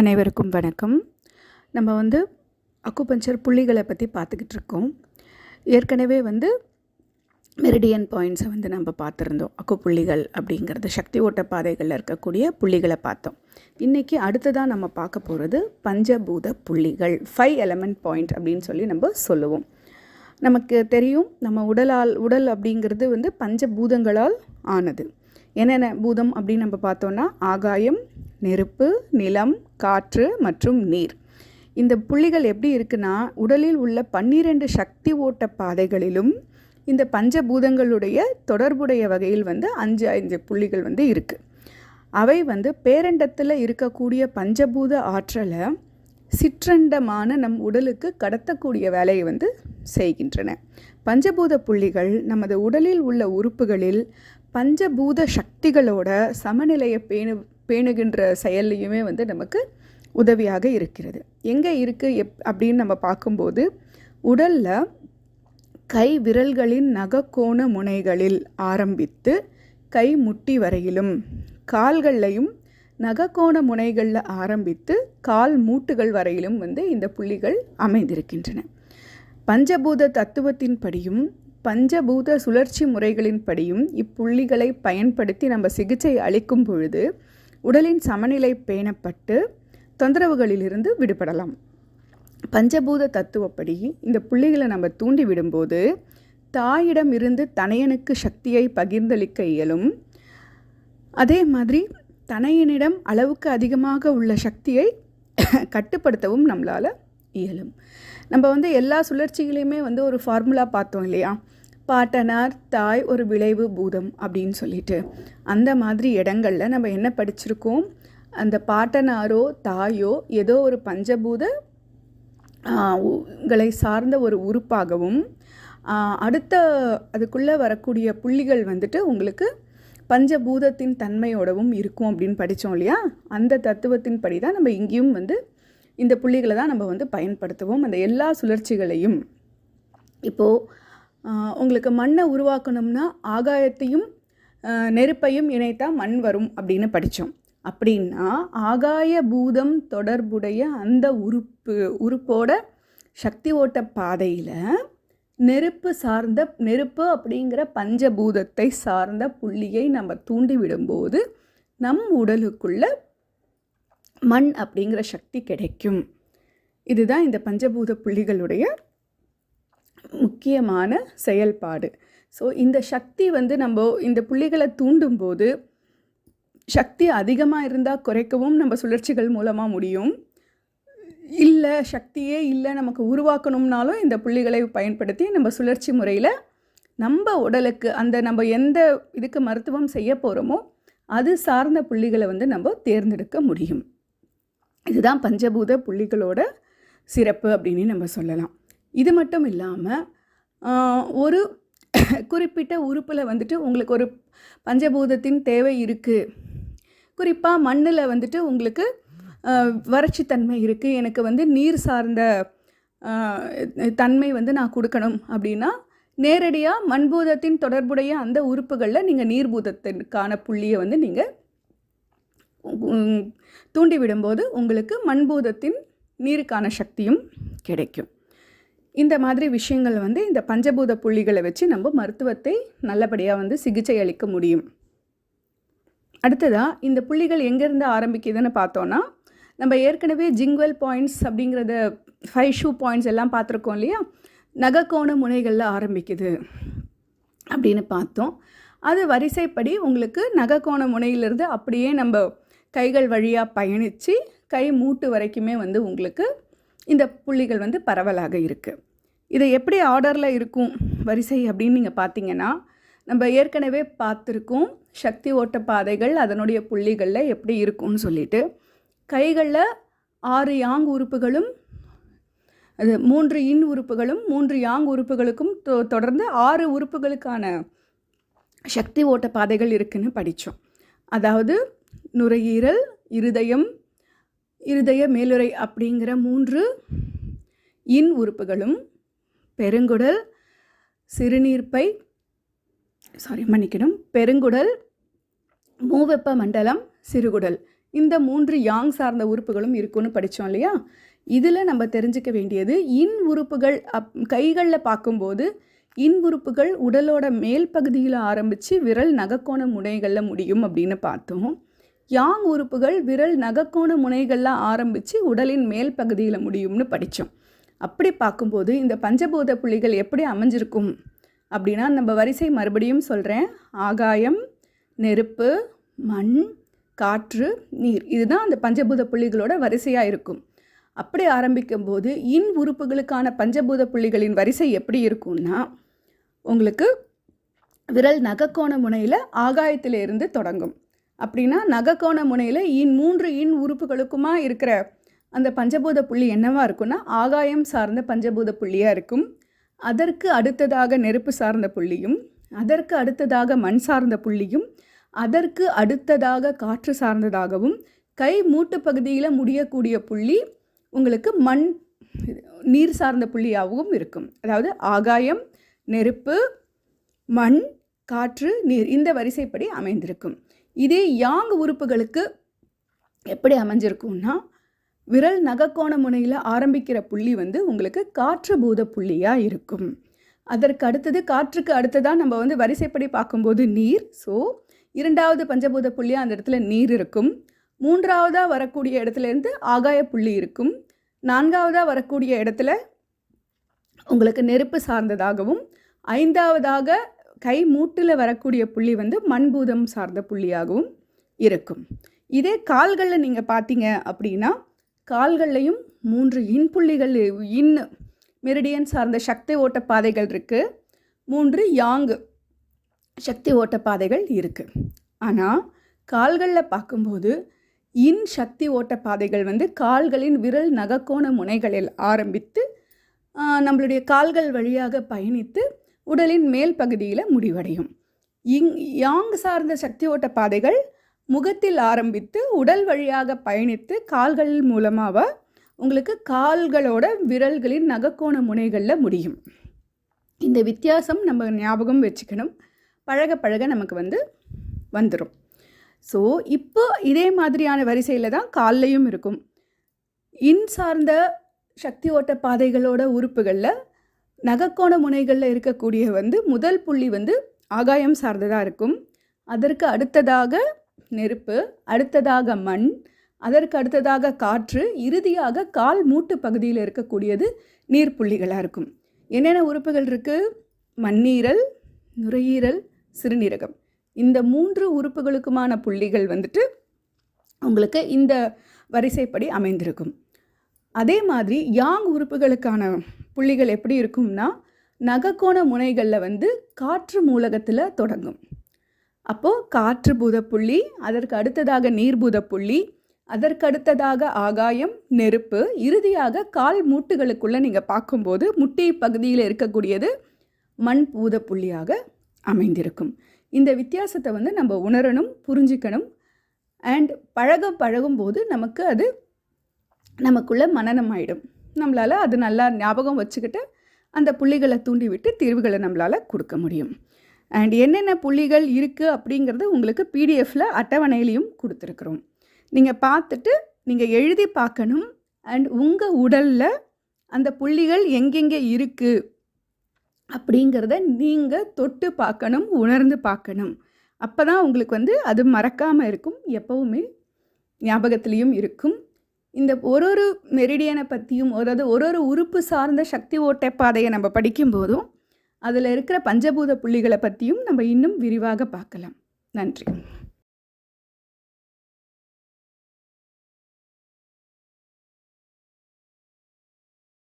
அனைவருக்கும் வணக்கம். நம்ம வந்து அக்குபஞ்சர் புள்ளிகளை பற்றி பார்த்துக்கிட்டு இருக்கோம். ஏற்கனவே வந்து மெரிடியன் பாயிண்ட்ஸை வந்து நம்ம பார்த்துருந்தோம். அக்கு புள்ளிகள் அப்படிங்கிறது சக்தி ஓட்ட பாதைகளில் இருக்கக்கூடிய புள்ளிகளை பார்த்தோம். இன்றைக்கி அடுத்ததாக நம்ம பார்க்க போகிறது பஞ்சபூத புள்ளிகள் ஃபைவ் எலமெண்ட் பாயிண்ட் அப்படின்னு சொல்லி நம்ம சொல்லுவோம். நமக்கு தெரியும் நம்ம உடலால் உடல் அப்படிங்கிறது வந்து பஞ்சபூதங்களால் ஆனது. என்னென்ன பூதம் அப்படின்னு நம்ம பார்த்தோன்னா ஆகாயம் நெருப்பு நிலம் காற்று மற்றும் நீர். இந்த புள்ளிகள் எப்படி இருக்குன்னா உடலில் உள்ள பன்னிரண்டு சக்தி ஓட்ட பாதைகளிலும் இந்த பஞ்சபூதங்களுடைய தொடர்புடைய வகையில் வந்து அஞ்சு அஞ்சு புள்ளிகள் வந்து இருக்குது அவை வந்து பேரண்டத்தில் இருக்கக்கூடிய பஞ்சபூத ஆற்றலை சிற்றண்டமான நம் உடலுக்கு கடத்தக்கூடிய வேலையை வந்து செய்கின்றன. பஞ்சபூத புள்ளிகள் நமது உடலில் உள்ள உறுப்புகளில் பஞ்சபூத சக்திகளோட சமநிலையை பேணு பேணுகின்ற செயல்லையுமே வந்து நமக்கு உதவியாக இருக்கிறது. எங்கே இருக்குது எப் அப்படின்னு நம்ம பார்க்கும்போது உடலில் கை விரல்களின் நகக்கோண முனைகளில் ஆரம்பித்து கை முட்டி வரையிலும் கால்கள்லையும் நகக்கோண முனைகளில் ஆரம்பித்து கால் மூட்டுகள் வரையிலும் வந்து இந்த புள்ளிகள் அமைந்திருக்கின்றன. பஞ்சபூத தத்துவத்தின்படியும் பஞ்சபூத சுழற்சி முறைகளின்படியும் இப்புள்ளிகளை பயன்படுத்தி நம்ம சிகிச்சை அளிக்கும் பொழுது உடலின் சமநிலை பேணப்பட்டு தொந்தரவுகளிலிருந்து விடுபடலாம். பஞ்சபூத தத்துவப்படி இந்த புள்ளிகளை நம்ம தூண்டி விடும்போது தாயிடம் இருந்து தனையனுக்கு சக்தியை பகிர்ந்தளிக்க இயலும். அதே மாதிரி தனையனிடம் அளவுக்கு அதிகமாக உள்ள சக்தியை கட்டுப்படுத்தவும் நம்மளால் இயலும். நம்ம வந்து எல்லா சுழற்சிகளையுமே வந்து ஒரு ஃபார்முலா பார்த்தோம் இல்லையா? பாட்டனார் தாய் ஒரு விளைவு பூதம் அப்படின்னு சொல்லிட்டு. அந்த மாதிரி இடங்களில் நம்ம என்ன படிச்சிருக்கோம்? அந்த பாட்டனாரோ தாயோ ஏதோ ஒரு பஞ்சபூத களை சார்ந்த ஒரு உறுப்பாகவும் அடுத்த அதுக்குள்ளே வரக்கூடிய புள்ளிகள் வந்துட்டு உங்களுக்கு பஞ்சபூதத்தின் தன்மையோடவும் இருக்கும் அப்படின்னு படித்தோம் இல்லையா? அந்த தத்துவத்தின் படி தான் நம்ம இங்கேயும் வந்து இந்த புள்ளிகளை தான் நம்ம வந்து பயன்படுத்துவோம். அந்த எல்லா சுழற்சிகளையும் இப்போது உங்களுக்கு மண்ணை உருவாக்கணும்னா ஆகாயத்தையும் நெருப்பையும் இணைத்தால் மண் வரும் அப்படின்னு படித்தோம் அப்படின்னா ஆகாய பூதம் தொடர்புடைய அந்த உறுப்பு உறுப்போட சக்தி ஓட்ட பாதையில் நெருப்பு சார்ந்த நெருப்பு அப்படிங்கிற பஞ்சபூதத்தை சார்ந்த புள்ளியை நம்ம தூண்டி விடும்போது நம் உடலுக்குள்ள மண் அப்படிங்கிற சக்தி கிடைக்கும். இதுதான் இந்த பஞ்சபூத புள்ளிகளுடைய முக்கியமான செயல்பாடு. ஸோ இந்த சக்தி வந்து நம்ம இந்த புள்ளிகளை தூண்டும்போது சக்தி அதிகமாக இருந்தால் குறைக்கவும் நம்ம சுழற்சிகள் மூலமாக முடியும். இல்லை சக்தியே இல்லை நமக்கு உருவாக்கணும்னாலும் இந்த புள்ளிகளை பயன்படுத்தி நம்ம சுழற்சி முறையில் நம்ம உடலுக்கு அந்த நம்ம எந்த இதுக்கு மருத்துவம் செய்ய போகிறோமோ அது சார்ந்த புள்ளிகளை வந்து நம்ம தேர்ந்தெடுக்க முடியும். இதுதான் பஞ்சபூத புள்ளிகளோட சிறப்பு அப்படின்னு நம்ம சொல்லலாம். இது மட்டும் இல்லாமல் ஒரு குறிப்பிட்ட உறுப்பில் வந்துட்டு உங்களுக்கு ஒரு பஞ்சபூதத்தின் தேவை இருக்குது குறிப்பாக மண்ணில் வந்துட்டு உங்களுக்கு வறட்சித்தன்மை இருக்குது எனக்கு வந்து நீர் சார்ந்த தன்மை வந்து நான் கொடுக்கணும் அப்படின்னா நேரடியாக மண்பூதத்தின் தொடர்புடைய அந்த உறுப்புகளில் நீங்கள் நீர்பூதத்திற்கான புள்ளியை வந்து நீங்கள் தூண்டி விடும்போது உங்களுக்கு மண்பூதத்தின் நீருக்கான சக்தியும் கிடைக்கும். இந்த மாதிரி விஷயங்கள் வந்து இந்த பஞ்சபூத புள்ளிகளை வச்சு நம்ம மருத்துவத்தை நல்லபடியாக வந்து சிகிச்சை அளிக்க முடியும். அடுத்ததாக இந்த புள்ளிகள் எங்கேருந்து ஆரம்பிக்குதுன்னு பார்த்தோன்னா நம்ம ஏற்கனவே ஜிங்வல் பாயிண்ட்ஸ் அப்படிங்கிறத ஃபைவ் ஷூ பாயிண்ட்ஸ் எல்லாம் பார்த்துருக்கோம் இல்லையா? நகக்கோண முனைகளில் ஆரம்பிக்குது அப்படின்னு பார்த்தோம். அது வரிசைப்படி உங்களுக்கு நகக்கோண முனையிலிருந்து அப்படியே நம்ம கைகள் வழியாக பயணித்து கை மூட்டு வரைக்குமே வந்து உங்களுக்கு இந்த புள்ளிகள் வந்து பரவலாக இருக்குது இது எப்படி ஆர்டரில் இருக்கும் வரிசை அப்படின்னு நீங்கள் பார்த்தீங்கன்னா நம்ம ஏற்கனவே பார்த்துருக்கோம் சக்தி ஓட்ட பாதைகள் அதனுடைய புள்ளிகளில் எப்படி இருக்கும்னு சொல்லிட்டு கைகளில் ஆறு யாங் உறுப்புகளும் அது மூன்று இன் உறுப்புகளும் மூன்று யாங் உறுப்புகளுக்கும் தொ தொடர்ந்து ஆறு உறுப்புகளுக்கான சக்தி ஓட்ட பாதைகள் இருக்குன்னு படித்தோம் அதாவது நுரையீரல் இருதயம் இருதய மேலுரை அப்படிங்கிற மூன்று இன் உறுப்புகளும் பெருங்குடல் சிறுநீர்ப்பை சாரி மன்னிக்கணும் பெருங்குடல் மூவெப்ப மண்டலம் சிறுகுடல். இந்த மூன்று யாங் சார்ந்த உறுப்புகளும் இருக்குன்னு படித்தோம் இல்லையா? இதில் நம்ம தெரிஞ்சுக்க வேண்டியது இன் உறுப்புகள் அப் கைகளில் பார்க்கும்போது இன் உறுப்புகள் உடலோட மேல் பகுதியில் ஆரம்பித்து விரல் நகக்கோண முனைகளில் முடியும் அப்படின்னு பார்த்தோம். யாங் உறுப்புகள் விரல் நகக்கோண முனைகள்லாம் ஆரம்பித்து உடலின் மேல் பகுதியில் முடியும்னு படித்தோம் அப்படி பார்க்கும்போது இந்த பஞ்சபூத புள்ளிகள் எப்படி அமைஞ்சிருக்கும் அப்படின்னா நம்ம வரிசை மறுபடியும் சொல்கிறேன் ஆகாயம் நெருப்பு மண் காற்று நீர். இதுதான் அந்த பஞ்சபூத புள்ளிகளோட வரிசையாக இருக்கும். அப்படி ஆரம்பிக்கும்போது இன் உறுப்புகளுக்கான பஞ்சபூத புள்ளிகளின் வரிசை எப்படி இருக்கும்னா உங்களுக்கு விரல் நகக்கோண முனையில் ஆகாயத்தில் இருந்து தொடங்கும். அப்படின்னா நகக்கோண முனையில் இன் மூன்று இன் உறுப்புகளுக்குமா இருக்கிற அந்த பஞ்சபூத புள்ளி என்னவா இருக்கும்னா ஆகாயம் சார்ந்த பஞ்சபூத புள்ளியாக இருக்கும். அதற்கு அடுத்ததாக நெருப்பு சார்ந்த புள்ளியும் அதற்கு அடுத்ததாக மண் சார்ந்த புள்ளியும் அதற்கு அடுத்ததாக காற்று சார்ந்ததாகவும் கை மூட்டு பகுதியில் முடியக்கூடிய புள்ளி உங்களுக்கு மண் நீர் சார்ந்த புள்ளியாகவும் இருக்கும். அதாவது ஆகாயம் நெருப்பு மண் காற்று நீர் இந்த வரிசைப்படி அமைந்திருக்கும். இதே யாங் உறுப்புகளுக்கு எப்படி அமைஞ்சிருக்கும்னா விரல் நகக்கோண முனையில் ஆரம்பிக்கிற புள்ளி வந்து உங்களுக்கு காற்று பூத புள்ளியாக இருக்கும். அதற்கு அடுத்தது காற்றுக்கு அடுத்ததாக நம்ம வந்து வரிசைப்படி பார்க்கும்போது நீர். ஸோ இரண்டாவது பஞ்சபூத புள்ளியாக அந்த இடத்துல நீர் இருக்கும். மூன்றாவதாக வரக்கூடிய இடத்துலேருந்து ஆகாய புள்ளி இருக்கும். நான்காவதாக வரக்கூடிய இடத்துல உங்களுக்கு நெருப்பு சார்ந்ததாகவும் ஐந்தாவதாக கை மூட்டில் வரக்கூடிய புள்ளி வந்து மண்பூதம் சார்ந்த புள்ளியாகவும் இருக்கும். இதே கால்களில் நீங்கள் பார்த்தீங்க அப்படின்னா கால்கள்லையும் மூன்று இன் புள்ளிகள் இன் மெரிடியன் சார்ந்த சக்தி ஓட்ட பாதைகள் இருக்குது மூன்று யாங்கு சக்தி ஓட்ட பாதைகள் இருக்குது ஆனால் கால்களில் பார்க்கும்போது இன் சக்தி ஓட்ட பாதைகள் வந்து கால்களின் விரல் நகக்கோண முனைகளில் ஆரம்பித்து நம்மளுடைய கால்கள் வழியாக பயணித்து உடலின் மேல் பகுதியில் முடிவடையும். இங் யாங் சார்ந்த சக்தி ஓட்ட பாதைகள் முகத்தில் ஆரம்பித்து உடல் வழியாக பயணித்து கால்கள் மூலமாக உங்களுக்கு கால்களோட விரல்களின் நகக்கோண முனைகளில் முடியும். இந்த வித்தியாசம் நம்ம ஞாபகம் வச்சுக்கணும். பழக பழக நமக்கு வந்து வந்துடும் ஸோ இப்போ இதே மாதிரியான வரிசையில் தான் கால்லையும் இருக்கும். இன் சார்ந்த சக்தி ஓட்ட பாதைகளோட உறுப்புகளில் நகக்கோண முனைகளில் இருக்கக்கூடிய வந்து முதல் புள்ளி வந்து ஆகாயம் சார்ந்ததாக இருக்கும். அதற்கு அடுத்ததாக நெருப்பு அடுத்ததாக மண் அதற்கு அடுத்ததாக காற்று இறுதியாக கால் மூட்டு பகுதியில் இருக்கக்கூடியது நீர்ப்புள்ளிகளாக இருக்கும். என்னென்ன உறுப்புகள் இருக்குது மண்ணீரல் நுரையீரல் சிறுநீரகம். இந்த மூன்று உறுப்புகளுக்குமான புள்ளிகள் வந்துட்டு உங்களுக்கு இந்த வரிசைப்படி அமைந்திருக்கும். அதே மாதிரி யாங் உறுப்புகளுக்கான புள்ளிகள் எப்படி இருக்கும்னா நகக்கோண முனைகளில் வந்து காற்று மூலகத்தில் தொடங்கும். அப்போது காற்று பூத புள்ளி அதற்கு அடுத்ததாக நீர்பூத புள்ளி அதற்கு அடுத்ததாக ஆகாயம் நெருப்பு இறுதியாக கால் மூட்டுகளுக்குள்ளே நீங்கள் பார்க்கும்போது முட்டி பகுதியில் இருக்கக்கூடியது மண் பூத புள்ளியாக அமைந்திருக்கும். இந்த வித்தியாசத்தை வந்து நம்ம உணரணும் புரிஞ்சிக்கணும். அண்ட் பழக பழகும்போது நமக்கு அது நமக்குள்ளே மனநம் ஆகிடும் நம்மளால் அது நல்லா ஞாபகம் வச்சுக்கிட்டு அந்த புள்ளிகளை தூண்டிவிட்டு தீர்வுகளை நம்மளால் கொடுக்க முடியும். அண்ட் என்னென்ன புள்ளிகள் இருக்குது அப்படிங்கிறது உங்களுக்கு பிடிஎஃப்பில் அட்டவணையிலையும் கொடுத்துருக்குறோம். நீங்கள் பார்த்துட்டு நீங்கள் எழுதி பார்க்கணும். அண்ட் உங்கள் உடலில் அந்த புள்ளிகள் எங்கெங்கே இருக்குது அப்படிங்கிறத நீங்கள் தொட்டு பார்க்கணும் உணர்ந்து பார்க்கணும். அப்போ தான் உங்களுக்கு வந்து அது மறக்காமல் இருக்கும் எப்போவுமே ஞாபகத்துலேயும் இருக்கும். இந்த ஒரு ஒரு மெரிடியனை பற்றியும் அதாவது ஒரு ஒரு உறுப்பு சார்ந்த சக்தி ஓட்ட பாதையை நம்ம படிக்கும்போதும் அதில் இருக்கிற பஞ்சபூத புள்ளிகளை பற்றியும் நம்ம இன்னும் விரிவாக பார்க்கலாம். நன்றி.